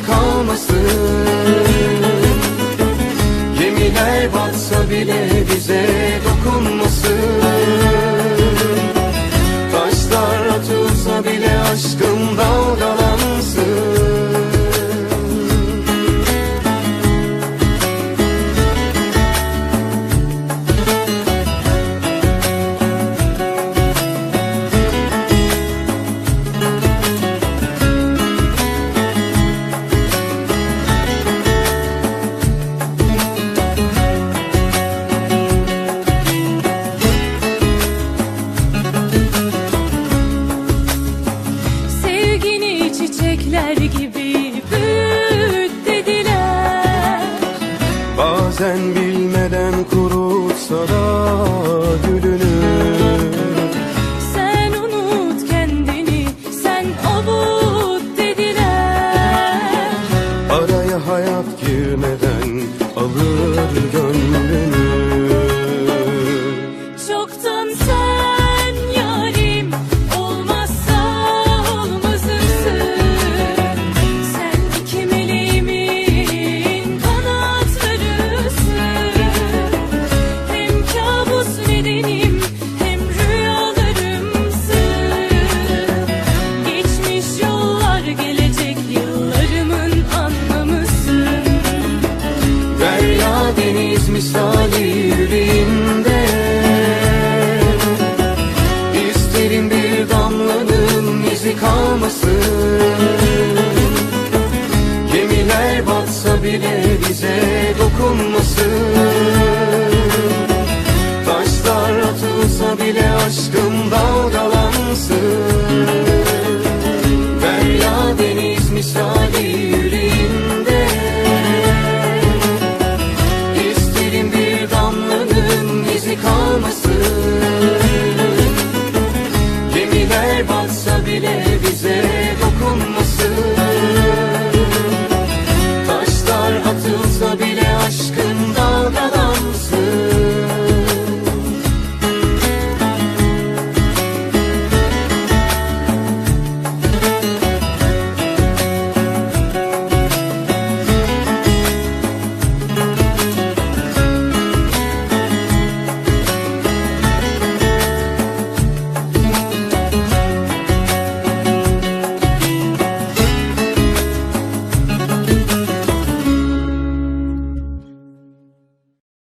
gemi kalmasın Gemiler batsa bile Sen bilmeden kurutsa da gülünü Sen unut kendini, sen avut dediler. Araya hayat girmeden alır. deniz misali yüreğimde İsterim bir damlanın izi kalmasın? Gemiler batsa bile bize dokunmasın. Yeah.